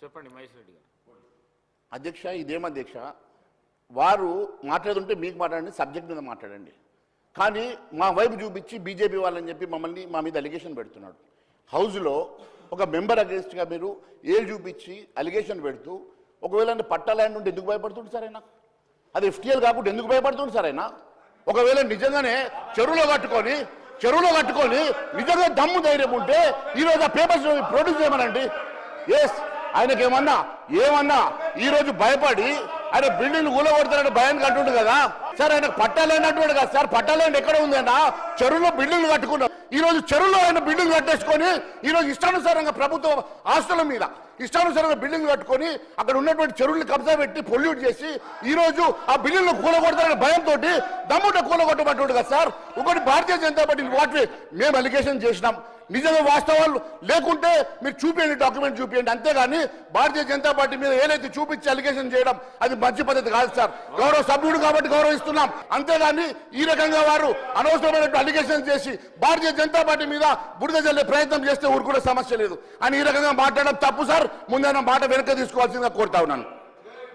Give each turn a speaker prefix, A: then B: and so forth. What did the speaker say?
A: చెప్పండి మహేష్ రెడ్డి గారు.
B: అధ్యక్ష ఇదేం అధ్యక్ష? వారు మాట్లాడుతుంటే మీకు మాట్లాడండి సబ్జెక్ట్ మీద మాట్లాడండి. కానీ మా వైపు చూపించి బీజేపీ వాళ్ళని చెప్పి మమ్మల్ని మా మీద అలిగేషన్ పెడుతున్నాడు. హౌస్లో ఒక మెంబర్ అగేన్స్ట్గా మీరు ఏలు చూపించి అలిగేషన్ పెడుతూ ఒకవేళ అంటే పట్టా ల్యాండ్ ఉంటే ఎందుకు భయపడుతుంది సార్ ఆయన? అది ఎఫ్టీఎల్ కాకుండా ఎందుకు భయపడుతుంది సార్ ఆయన? ఒకవేళ నిజంగానే చెరువులో కట్టుకొని చెరువులో కట్టుకొని నిజంగా దమ్ము ధైర్యం ఉంటే ఈరోజు ఆ పేపర్స్ ప్రొడ్యూస్ చేయమనండి. ఎస్ ఆయనకేమన్నా? ఏమన్నా? ఏమన్నా ఈ రోజు భయపడి ఆయన బిల్డింగ్ కూలగొడతారని భయానికి అంటుండు కదా? సార్ ఆయన పట్టాలేనటువంటి కదా సార్ పట్టాలేని ఎక్కడ ఉందన్నా చెరువులో బిల్డింగ్లు కట్టుకున్నారు. ఈ రోజు చెరువులో ఆయన బిల్డింగ్ కట్టేసుకొని ఈ రోజు ఇష్టానుసారంగా ప్రభుత్వ ఆస్తుల మీద ఇష్టానుసారంగా బిల్డింగ్ కట్టుకొని అక్కడ ఉన్నటువంటి చెరువులు కబ్జా పెట్టి పొల్యూట్ చేసి ఈ రోజు ఆ బిల్డింగ్లు కూలగొడతారనే భయంతో దమ్ముట కూలగొట్టబట్టుండు కదా సార్. ఒకటి భారతీయ జనతా పార్టీ వాటి మేము అలిగేషన్ చేసినాం. నిజంగా వాస్తవాలు లేకుంటే మీరు చూపించండి డాక్యుమెంట్ చూపించండి అంతేగాని భారతీయ జనతా పార్టీ మీద ఏదైతే చూపించి అలిగేషన్ చేయడం అది మంచి పద్ధతి కాదు సార్. గౌరవ సభ్యుడు కాబట్టి గౌరవిస్తున్నాం అంతేగాని ఈ రకంగా వారు అనవసరమైన అలిగేషన్ చేసి భారతీయ జనతా పార్టీ మీద బుడిద చల్లే ప్రయత్నం చేస్తే ఊరుకునే సమస్య లేదు. అని ఈ రకంగా మాట్లాడడం తప్పు సార్. ముందైనా మాట వెనక తీసుకోవాల్సిందిగా కోరుతా ఉన్నాను.